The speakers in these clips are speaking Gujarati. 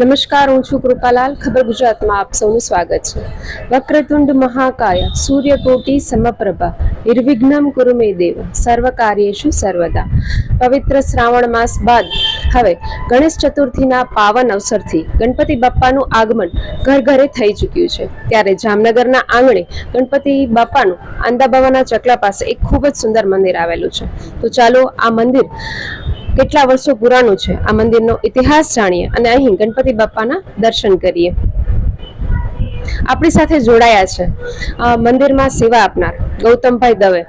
નમસ્કાર, હું છું કૃપાલાલ. ખબર ગુજરાતમાં આપ સૌનું સ્વાગત છે. વક્રતુંડ મહાકાય સૂર્યકોટી સમપ્રભા, નિર્વિઘ્નમ કુરુમે દેવ. સર્વ કાર્યેશુ સર્વદા. પવિત્ર શ્રાવણ માસ બાદ હવે ગણેશ ચતુર્થીના પાવન અવસરથી ગણપતિ બાપ્પાનું આગમન ઘર ઘરે થઈ ચૂક્યું છે. ત્યારે જામનગરના આંગણે ગણપતિ બાપ્પાનું આંદાબાવાના ચકલા પાસે એક ખૂબ જ સુંદર મંદિર આવેલું છે. તો ચાલો આ મંદિર કેટલા વર્ષો પુરાણું છે? આ મંદિરનો ઇતિહાસ જાણીએ અને અહીં ગણપતિ બાપાના દર્શન કરીએ. આપણી સાથે જોડાયા છે. મંદિરમાં સેવા આપનાર ગૌતમભાઈ દવે.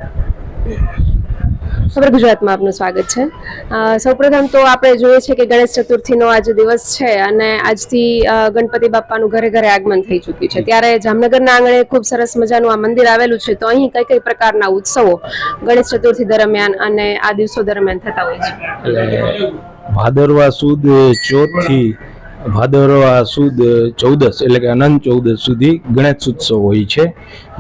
ખબર ગુજરાતમાં આપનું સ્વાગત છે. સૌપ્રથમ તો આપણે જોઈએ છે કે ગણેશ ચતુર્થીનો આજે દિવસ છે અને આજથી ગણપતિ બાપાનું ઘરે ઘરે આગમન થઈ ચૂક્યું છે. ત્યારે જામનગરના આંગણે ખૂબ સરસ મજાનું આ મંદિર આવેલું છે. તો અહીં કઈ કઈ પ્રકારના ઉત્સવો ગણેશ ચતુર્થી દરમિયાન અને આ દિવસો દરમિયાન થતા હોય છે? ભાદરવા સુદ ચોથથી ભાદરવા સુદ ચૌદસ એટલે કે અનંત ચૌદસ સુધી ગણેશ ઉત્સવ હોય છે,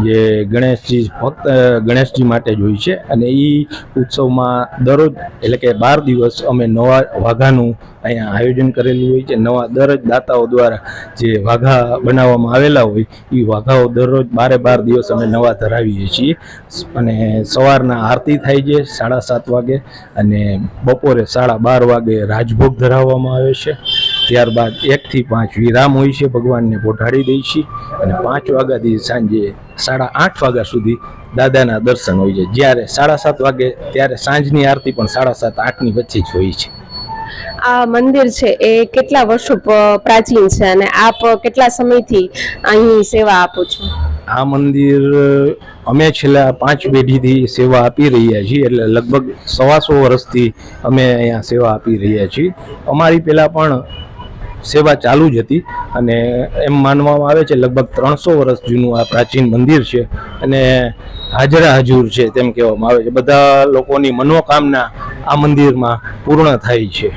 જે ગણેશજી ફક્ત ગણેશજી માટે જ હોય છે. અને એ ઉત્સવમાં દરરોજ એટલે કે બાર દિવસ અમે નવા વાઘાનું અહીંયા આયોજન કરેલું હોય છે. નવા દરરોજ દાતાઓ દ્વારા જે વાઘા બનાવવામાં આવેલા હોય એ વાઘાઓ દરરોજ બારે બાર દિવસ અમે નવા ધરાવીએ છીએ. અને સવારના આરતી થાય છે સાડા સાત વાગે અને બપોરે સાડા બાર વાગે રાજભોગ ધરાવવામાં આવે છે. ત્યારબાદ એકથી પાંચ વિરામ હોય છે ભગવાનને પોઢાડી દઈએ છીએ અને પાંચ વાગ્યાથી સાંજે સાડા આઠ વાગ્યા સુધી દાદાના દર્શન હોય છે. જ્યારે સાડા સાત વાગે ત્યારે સાંજની આરતી પણ સાડા સાત આઠની વચ્ચે જ હોય છે. આ મંદિર છે એ કેટલા વર્ષો પ્રાચીન છે અને આપ કેટલા સમયથી અહીં સેવા આપો છો? આ મંદિર અમે છેલ્લા પાંચ પેઢીથી સેવા આપી રહ્યા છીએ. એટલે લગભગ સવાસો વર્ષથી અમે અહીંયા સેવા આપી રહ્યા છીએ. અમારી પહેલાં પણ સેવા ચાલુ જ હતી અને એમ માનવામાં આવે છે લગભગ ત્રણસો વર્ષ જૂનું આ પ્રાચીન મંદિર છે અને હાજરા હજૂર છે તેમ કહેવામાં આવે છે. બધા લોકોની મનોકામના આ મંદિરમાં પૂર્ણ થાય છે.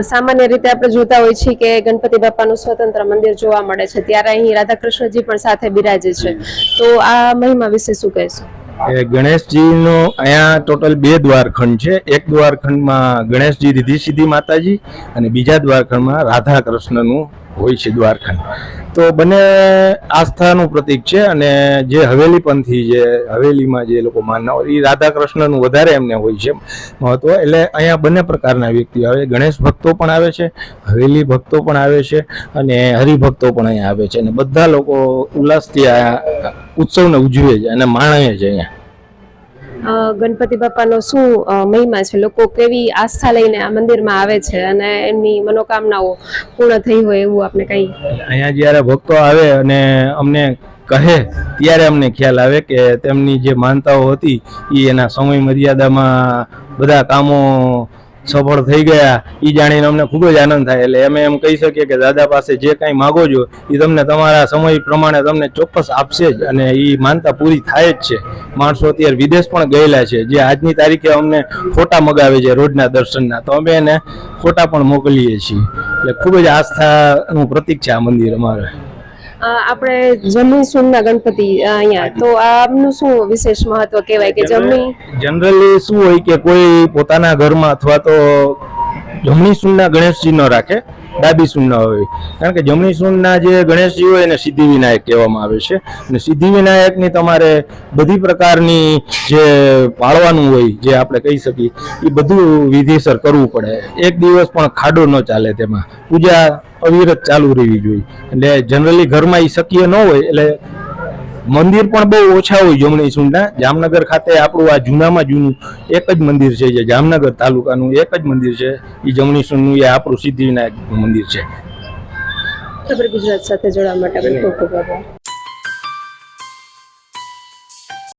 સામાન્ય રીતે આપણે જોતા હોય છીએ કે ગણપતિ બાપાનું સ્વતંત્ર મંદિર જોવા મળે છે. ત્યારે અહીં રાધાકૃષ્ણજી પણ સાથે બિરાજે છે. તો આ મહિમા વિશે શું કહેશો? એ ગણેશજીનો અહીંયા ટોટલ બે દ્વારખંડ છે. એક દ્વારખંડમાં ગણેશજી રીધી સીધી માતાજી અને બીજા દ્વારખંડમાં રાધા કૃષ્ણનું હોય છે દ્વારખંડ તો બંને આસ્થાનું પ્રતીક છે અને જે હવેલી પંથી જે હવેલીમાં જે લોકો માનના હોય એ રાધા કૃષ્ણનું વધારે એમને હોય છે મહત્વ. એટલે અહીંયા બંને પ્રકારના વ્યક્તિ આવે ગણેશ ભક્તો પણ આવે છે, હવેલી ભક્તો પણ આવે છે અને હરિભક્તો પણ અહીંયા આવે છે. અને બધા લોકો ઉલ્લાસથી આ ઉત્સવને ઉજવે છે અને માણે છે અહીંયા. ગણપતિ બાપાનો શું મહિમા છે? લોકો કેવી આસ્થા લઈને આ મંદિરમાં આવે છે અને એમની મનોકામનાઓ પૂર્ણ થઈ હોય એવું આપણે કઈ? અહીંયા જ્યારે ભક્તો આવે અને અમને કહે, ત્યારે અમને ખ્યાલ આવે કે તેમની જે માનતાઓ હતી એ એના સમય મર્યાદામાં બધા કામો સફળ થઈ ગયા એ જાણીને અમને ખૂબ જ આનંદ થાય. એટલે અમે એમ કહી શકીએ કે દાદા પાસે જે કાંઈ માગો છો એ તમને તમારા સમય પ્રમાણે તમને ચોક્કસ આપશે જ અને એ માનતા પૂરી થાય જ છે. માણસો અત્યારે વિદેશ પણ ગયેલા છે, જે આજની તારીખે અમને ફોટા મગાવે છે રોજના દર્શનના. તો અમે એને ફોટા પણ મોકલીએ છીએ. એટલે ખૂબ જ આસ્થાનું પ્રતીક છે આ મંદિર અમારે. આપણે જમણી સૂનના ગણપતિ અહીંયા. તો આમનું શું વિશેષ મહત્વ કહેવાય કે જમણી જનરલી શું હોય કે કોઈ પોતાના ઘરમાં અથવા તો જમણી સૂનના ગણેશજી ન રાખે. ડાબી સૂનના હોય. કારણ કે જમણી સૂનના જે ગણેશજી હોય એને સિદ્ધિ વિનાયક કહેવામાં આવે છે. અને સિદ્ધિ વિનાયકની તમારે બધી પ્રકારની જે પાળવાનું હોય, જે આપણે કહી શકીએ, એ બધું વિધિસર કરવું પડે. એક દિવસ પણ ખાડો ન ચાલે તેમાં. પૂજા અવિરત ચાલુ રહેવી જોઈએ. એટલે જનરલી ઘરમાં એ શક્ય ન હોય, એટલે મંદિર પણ બહુ ઓછા હોય જમણી સુંડા. જામનગર ખાતે આપણું આ જૂનામાં જૂનું એક જ મંદિર છે જે જામનગર તાલુકાનું એક જ મંદિર છે. એ જમણી સુંડનું એ આપણું સિદ્ધિવિનાયક મંદિર છે. ગુજરાત સાથે જોડાવા માટે ખૂબ ખૂબ આભાર.